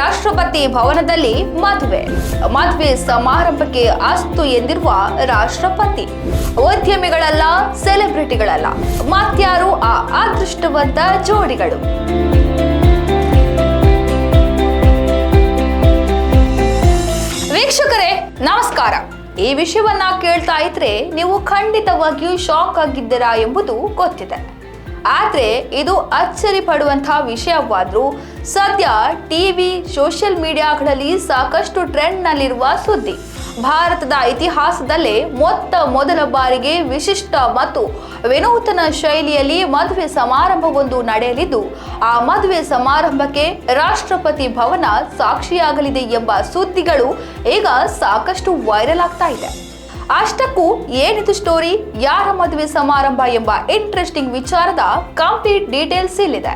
ರಾಷ್ಟ್ರಪತಿ ಭವನದಲ್ಲಿ ಮದುವೆ. ಮದುವೆ ಸಮಾರಂಭಕ್ಕೆ ಅಸ್ತು ಎಂದಿರುವ ರಾಷ್ಟ್ರಪತಿ, ಉದ್ಯಮಿಗಳಲ್ಲ, ಸೆಲೆಬ್ರಿಟಿಗಳಲ್ಲ, ಮತ್ಯಾರು ಆ ಅದೃಷ್ಟವಂತ ಜೋಡಿಗಳು. ವೀಕ್ಷಕರೇ, ನಮಸ್ಕಾರ. ಈ ವಿಷಯವನ್ನ ಕೇಳ್ತಾ ಇದ್ರೆ ನೀವು ಖಂಡಿತವಾಗಿಯೂ ಶಾಕ್ ಆಗಿದ್ದೀರಾ ಎಂಬುದು ಗೊತ್ತಿದೆ. ಆದ್ರೆ ಇದು ಅಚ್ಚರಿ ಪಡುವಂತಹ ವಿಷಯವಾದ್ರೂ ಸದ್ಯ ಟಿವಿ, ಸೋಷಿಯಲ್ ಮೀಡಿಯಾಗಳಲ್ಲಿ ಸಾಕಷ್ಟು ಟ್ರೆಂಡ್ನಲ್ಲಿರುವ ಸುದ್ದಿ. ಭಾರತದ ಇತಿಹಾಸದಲ್ಲೇ ಮೊತ್ತ ಮೊದಲ ಬಾರಿಗೆ ವಿಶಿಷ್ಟ ಮತ್ತು ವಿನೂತನ ಶೈಲಿಯಲ್ಲಿ ಮದುವೆ ಸಮಾರಂಭವೊಂದು ನಡೆಯಲಿದ್ದು, ಆ ಮದುವೆ ಸಮಾರಂಭಕ್ಕೆ ರಾಷ್ಟ್ರಪತಿ ಭವನ ಸಾಕ್ಷಿಯಾಗಲಿದೆ ಎಂಬ ಸುದ್ದಿಗಳು ಈಗ ಸಾಕಷ್ಟು ವೈರಲ್ ಆಗ್ತಾ ಇದೆ. ಅಷ್ಟಕ್ಕೂ ಏನಿದು ಸ್ಟೋರಿ ಯಾರ ಮದುವೆ ಸಮಾರಂಭ ಎಂಬ ಇಂಟ್ರೆಸ್ಟಿಂಗ್ ವಿಚಾರದ ಕಂಪ್ಲೀಟ್ ಡೀಟೇಲ್ಸ್ ಇಲ್ಲಿದೆ.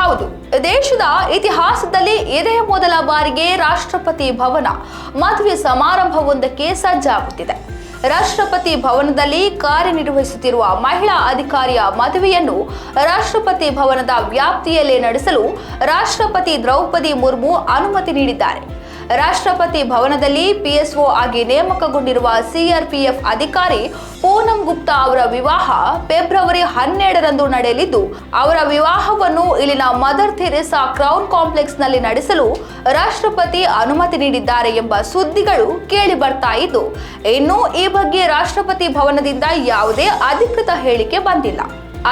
ಹೌದು, ದೇಶದ ಇತಿಹಾಸದಲ್ಲಿ ಇದೇ ಮೊದಲ ಬಾರಿಗೆ ರಾಷ್ಟ್ರಪತಿ ಭವನ ಮದುವೆ ಸಮಾರಂಭವೊಂದಕ್ಕೆ ಸಜ್ಜಾಗುತ್ತಿದೆ. ರಾಷ್ಟ್ರಪತಿ ಭವನದಲ್ಲಿ ಕಾರ್ಯನಿರ್ವಹಿಸುತ್ತಿರುವ ಮಹಿಳಾ ಅಧಿಕಾರಿಯ ಮದುವೆಯನ್ನು ರಾಷ್ಟ್ರಪತಿ ಭವನದ ವ್ಯಾಪ್ತಿಯಲ್ಲೇ ನಡೆಸಲು ರಾಷ್ಟ್ರಪತಿ ದ್ರೌಪದಿ ಮುರ್ಮು ಅನುಮತಿ ನೀಡಿದ್ದಾರೆ. ರಾಷ್ಟ್ರಪತಿ ಭವನದಲ್ಲಿ ಪಿಎಸ್ಒ ಆಗಿ ನೇಮಕಗೊಂಡಿರುವ ಸಿಆರ್ಪಿಎಫ್ ಅಧಿಕಾರಿ ಪೂನಂ ಗುಪ್ತಾ ಅವರ ವಿವಾಹ ಫೆಬ್ರವರಿ ಹನ್ನೆರಡರಂದು ನಡೆಯಲಿದ್ದು, ಅವರ ವಿವಾಹವನ್ನು ಇಲ್ಲಿನ ಮದರ್ ಥೆರೆಸಾ ಕ್ರೌನ್ ಕಾಂಪ್ಲೆಕ್ಸ್ನಲ್ಲಿ ನಡೆಸಲು ರಾಷ್ಟ್ರಪತಿ ಅನುಮತಿ ನೀಡಿದ್ದಾರೆ ಎಂಬ ಸುದ್ದಿಗಳು ಕೇಳಿ ಬರ್ತಾ ಇದ್ದು, ಇನ್ನು ಈ ಬಗ್ಗೆ ರಾಷ್ಟ್ರಪತಿ ಭವನದಿಂದ ಯಾವುದೇ ಅಧಿಕೃತ ಹೇಳಿಕೆ ಬಂದಿಲ್ಲ.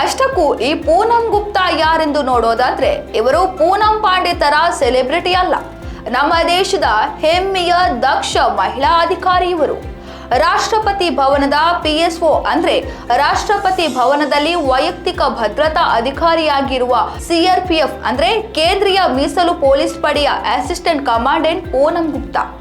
ಅಷ್ಟಕ್ಕೂ ಈ ಪೂನಂ ಗುಪ್ತಾ ಯಾರೆಂದು ನೋಡೋದಾದ್ರೆ, ಇವರು ಪೂನಂ ಪಾಂಡೆ ತರ ಸೆಲೆಬ್ರಿಟಿ ಅಲ್ಲ. ನಮ್ಮ ದೇಶದ ಹೆಮ್ಮೆಯ ದಕ್ಷ ಮಹಿಳಾ ಅಧಿಕಾರಿ ಇವರು. ರಾಷ್ಟ್ರಪತಿ ಭವನದ ಪಿಎಸ್ಒ ಅಂದ್ರೆ ರಾಷ್ಟ್ರಪತಿ ಭವನದಲ್ಲಿ ವೈಯಕ್ತಿಕ ಭದ್ರತಾ ಅಧಿಕಾರಿಯಾಗಿರುವ ಸಿಆರ್ಪಿಎಫ್ ಅಂದ್ರೆ ಕೇಂದ್ರೀಯ ಮೀಸಲು ಪೊಲೀಸ್ ಪಡೆಯ assistant commandant Poonam Gupta.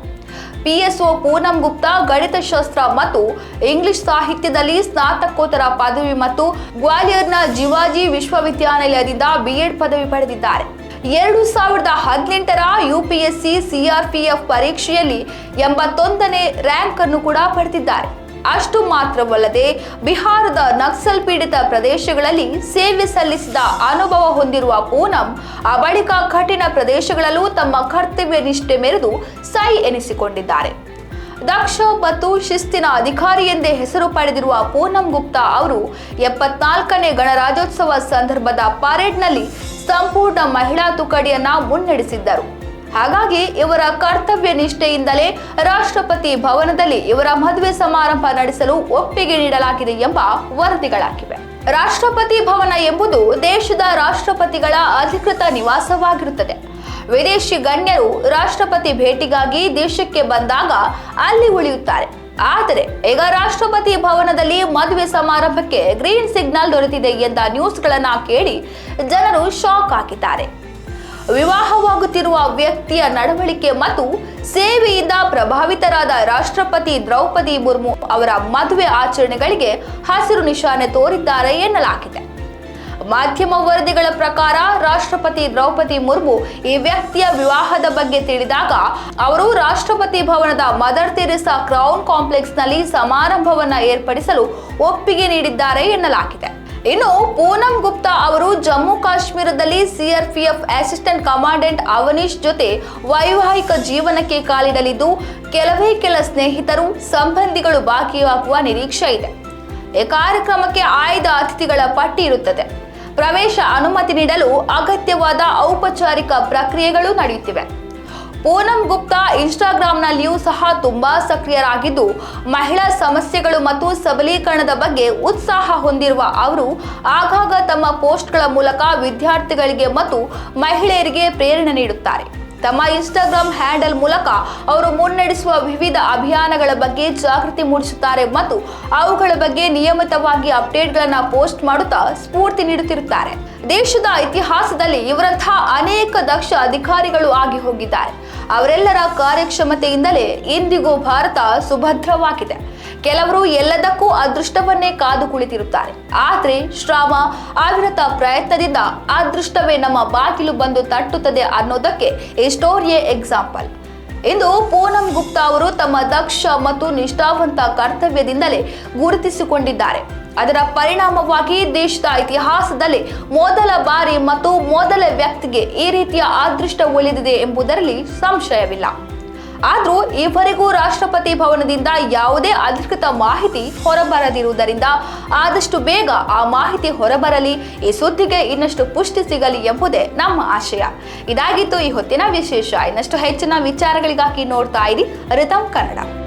PSO Poonam Gupta ಗಣಿತಶಾಸ್ತ್ರ ಮತ್ತು ಇಂಗ್ಲಿಷ್ ಸಾಹಿತ್ಯದಲ್ಲಿ ಸ್ನಾತಕೋತ್ತರ ಪದವಿ ಮತ್ತು ಗ್ವಾಲಿಯರ್ನ ಜಿವಾಜಿ ವಿಶ್ವವಿದ್ಯಾನಿಲಯದಿಂದ ಬಿಎಡ್ ಪದವಿ ಪಡೆದಿದ್ದಾರೆ. ಎರಡು ಸಾವಿರದ ಹದಿನೆಂಟರ U P S C CRPF ಪರೀಕ್ಷೆಯಲ್ಲಿ ಎಂಬತ್ತೊಂದನೇ ರ್ಯಾಂಕ್ ಅನ್ನು ಕೂಡ ಪಡೆದಿದ್ದಾರೆ. ಅಷ್ಟು ಮಾತ್ರವಲ್ಲದೆ ಬಿಹಾರದ ನಕ್ಸಲ್ ಪೀಡಿತ ಪ್ರದೇಶಗಳಲ್ಲಿ ಸೇವೆ ಸಲ್ಲಿಸಿದ ಅನುಭವ ಹೊಂದಿರುವ ಪೂನಂ, ಆ ಬಳಿಕ ಕಠಿಣ ಪ್ರದೇಶಗಳಲ್ಲೂ ತಮ್ಮ ಕರ್ತವ್ಯ ನಿಷ್ಠೆ ಮೆರೆದು ಸೈ ಎನಿಸಿಕೊಂಡಿದ್ದಾರೆ. ದಕ್ಷ ಮತ್ತು ಶಿಸ್ತಿನ ಅಧಿಕಾರಿ ಎಂದೇ ಹೆಸರು ಪಡೆದಿರುವ ಪೂನಂ ಗುಪ್ತಾ ಅವರು ಎಪ್ಪತ್ನಾಲ್ಕನೇ ಗಣರಾಜ್ಯೋತ್ಸವ ಸಂದರ್ಭದ ಪರೇಡ್ನಲ್ಲಿ ಸಂಪೂರ್ಣ ಮಹಿಳಾ ತುಕಡಿಯನ್ನ ಮುನ್ನಡೆಸಿದ್ದರು. ಹಾಗಾಗಿ ಇವರ ಕರ್ತವ್ಯ ನಿಷ್ಠೆಯಿಂದಲೇ ರಾಷ್ಟ್ರಪತಿ ಭವನದಲ್ಲಿ ಇವರ ಮದುವೆ ಸಮಾರಂಭ ನಡೆಸಲು ಒಪ್ಪಿಗೆ ನೀಡಲಾಗಿದೆ ಎಂಬ ವರದಿಗಳಾಗಿವೆ. ರಾಷ್ಟ್ರಪತಿ ಭವನ ಎಂಬುದು ದೇಶದ ರಾಷ್ಟ್ರಪತಿಗಳ ಅಧಿಕೃತ ನಿವಾಸವಾಗಿರುತ್ತದೆ. ವಿದೇಶಿ ಗಣ್ಯರು ರಾಷ್ಟ್ರಪತಿ ಭೇಟಿಗಾಗಿ ದೇಶಕ್ಕೆ ಬಂದಾಗ ಅಲ್ಲಿ ಉಳಿಯುತ್ತಾರೆ. ಆದರೆ ಈಗ ರಾಷ್ಟ್ರಪತಿ ಭವನದಲ್ಲಿ ಮದುವೆ ಸಮಾರಂಭಕ್ಕೆ ಗ್ರೀನ್ ಸಿಗ್ನಲ್ ದೊರೆತಿದೆ ಎಂದ ನ್ಯೂಸ್ಗಳನ್ನ ಕೇಳಿ ಜನರು ಶಾಕ್ ಆಗಿದ್ದಾರೆ ವಿವಾಹವಾಗುತ್ತಿರುವ ವ್ಯಕ್ತಿಯ ನಡವಳಿಕೆ ಮತ್ತು ಸೇವೆಯಿಂದ ಪ್ರಭಾವಿತರಾದ ರಾಷ್ಟ್ರಪತಿ ದ್ರೌಪದಿ ಮುರ್ಮು ಅವರ ಮದುವೆ ಆಚರಣೆಗಳಿಗೆ ಹಸಿರು ನಿಶಾನೆ ತೋರಿದ್ದಾರೆ ಎನ್ನಲಾಗಿದೆ. ಮಾಧ್ಯಮ ವರದಿಗಳ ಪ್ರಕಾರ ರಾಷ್ಟ್ರಪತಿ ದ್ರೌಪದಿ ಮುರ್ಮು ಈ ವ್ಯಕ್ತಿಯ ವಿವಾಹದ ಬಗ್ಗೆ ತಿಳಿದಾಗ ಅವರು ರಾಷ್ಟ್ರಪತಿ ಭವನದ ಮದರ್ ತೆರೆಸಾ ಕ್ರೌನ್ ಕಾಂಪ್ಲೆಕ್ಸ್ನಲ್ಲಿ ಸಮಾರಂಭವನ್ನು ಏರ್ಪಡಿಸಲು ಒಪ್ಪಿಗೆ ನೀಡಿದ್ದಾರೆ ಎನ್ನಲಾಗಿದೆ. ಇನ್ನು ಪೂನಂ ಗುಪ್ತಾ ಅವರು ಜಮ್ಮು ಕಾಶ್ಮೀರದಲ್ಲಿ ಸಿಆರ್ಪಿಎಫ್ ಅಸಿಸ್ಟೆಂಟ್ ಕಮಾಂಡೆಂಟ್ ಅವನೀಶ್ ಜೊತೆ ವೈವಾಹಿಕ ಜೀವನಕ್ಕೆ ಕಾಲಿಡಲಿದ್ದು, ಕೆಲವೇ ಕೆಲ ಸ್ನೇಹಿತರು ಸಂಬಂಧಿಗಳು ಬಾಕಿಯಾಗುವ ನಿರೀಕ್ಷೆ ಇದೆ. ಈ ಕಾರ್ಯಕ್ರಮಕ್ಕೆ ಆಯ್ದ ಅತಿಥಿಗಳ ಪಟ್ಟಿ ಇರುತ್ತದೆ. ಪ್ರವೇಶ ಅನುಮತಿ ನೀಡಲು ಅಗತ್ಯವಾದ ಔಪಚಾರಿಕ ಪ್ರಕ್ರಿಯೆಗಳು ನಡೆಯುತ್ತಿವೆ. ಪೂನಂ ಗುಪ್ತಾ ಇನ್ಸ್ಟಾಗ್ರಾಂನಲ್ಲಿಯೂ ಸಹ ತುಂಬಾ ಸಕ್ರಿಯರಾಗಿದ್ದು, ಮಹಿಳಾ ಸಮಸ್ಯೆಗಳು ಮತ್ತು ಸಬಲೀಕರಣದ ಬಗ್ಗೆ ಉತ್ಸಾಹ ಹೊಂದಿರುವ ಅವರು ಆಗಾಗ ತಮ್ಮ ಪೋಸ್ಟ್ಗಳ ಮೂಲಕ ವಿದ್ಯಾರ್ಥಿಗಳಿಗೆ ಮತ್ತು ಮಹಿಳೆಯರಿಗೆ ಪ್ರೇರಣೆ ನೀಡುತ್ತಾರೆ. ತಮ್ಮ ಇನ್ಸ್ಟಾಗ್ರಾಂ ಹ್ಯಾಂಡಲ್ ಮೂಲಕ ಅವರು ಮುನ್ನಡೆಸುವ ವಿವಿಧ ಅಭಿಯಾನಗಳ ಬಗ್ಗೆ ಜಾಗೃತಿ ಮೂಡಿಸುತ್ತಾರೆ ಮತ್ತು ಅವುಗಳ ಬಗ್ಗೆ ನಿಯಮಿತವಾಗಿ ಅಪ್ಡೇಟ್ಗಳನ್ನು ಪೋಸ್ಟ್ ಮಾಡುತ್ತಾ ಸ್ಫೂರ್ತಿ ನೀಡುತ್ತಿರುತ್ತಾರೆ. ದೇಶದ ಇತಿಹಾಸದಲ್ಲಿ ಇವರಂತಹ ಅನೇಕ ದಕ್ಷ ಅಧಿಕಾರಿಗಳು ಆಗಿ ಹೋಗಿದ್ದಾರೆ. ಅವರೆಲ್ಲರ ಕಾರ್ಯಕ್ಷಮತೆಯಿಂದಲೇ ಇಂದಿಗೂ ಭಾರತ ಸುಭದ್ರವಾಗಿದೆ. ಕೆಲವರು ಎಲ್ಲದಕ್ಕೂ ಅದೃಷ್ಟವನ್ನೇ ಕಾದು ಕುಳಿತಿರುತ್ತಾರೆ. ಆದರೆ ಶ್ರಮ ಅವಿರತ ಪ್ರಯತ್ನದಿಂದ ಅದೃಷ್ಟವೇ ನಮ್ಮ ಬಾಗಿಲು ಬಂದು ತಟ್ಟುತ್ತದೆ ಅನ್ನೋದಕ್ಕೆ ಈ ಸ್ಟೋರಿಯೇ ಎಕ್ಸಾಂಪಲ್. ಇಂದು ಪೂನಂ ಗುಪ್ತಾ ಅವರು ತಮ್ಮ ದಕ್ಷ ಮತ್ತು ನಿಷ್ಠಾವಂತ ಕರ್ತವ್ಯದಿಂದಲೇ ಗುರುತಿಸಿಕೊಂಡಿದ್ದಾರೆ. ಅದರ ಪರಿಣಾಮವಾಗಿ ದೇಶದ ಇತಿಹಾಸದಲ್ಲಿ ಮೊದಲ ಬಾರಿ ಮತ್ತು ಮೊದಲ ವ್ಯಕ್ತಿಗೆ ಈ ರೀತಿಯ ಅದೃಷ್ಟ ಒಲಿದಿದೆ ಎಂಬುದರಲ್ಲಿ ಸಂಶಯವಿಲ್ಲ. ಆದರೂ ಈವರೆಗೂ ರಾಷ್ಟ್ರಪತಿ ಭವನದಿಂದ ಯಾವುದೇ ಅಧಿಕೃತ ಮಾಹಿತಿ ಹೊರಬರದಿರುವುದರಿಂದ ಆದಷ್ಟು ಬೇಗ ಆ ಮಾಹಿತಿ ಹೊರಬರಲಿ, ಈ ಸುದ್ದಿಗೆ ಇನ್ನಷ್ಟು ಪುಷ್ಟಿ ಸಿಗಲಿ ಎಂಬುದೇ ನಮ್ಮ ಆಶಯ. ಇದಾಗಿತ್ತು ಈ ಹೊತ್ತಿನ ವಿಶೇಷ. ಇನ್ನಷ್ಟು ಹೆಚ್ಚಿನ ವಿಚಾರಗಳಿಗಾಗಿ ನೋಡ್ತಾ ಇರಿ ರಿತಮ್ ಕನ್ನಡ.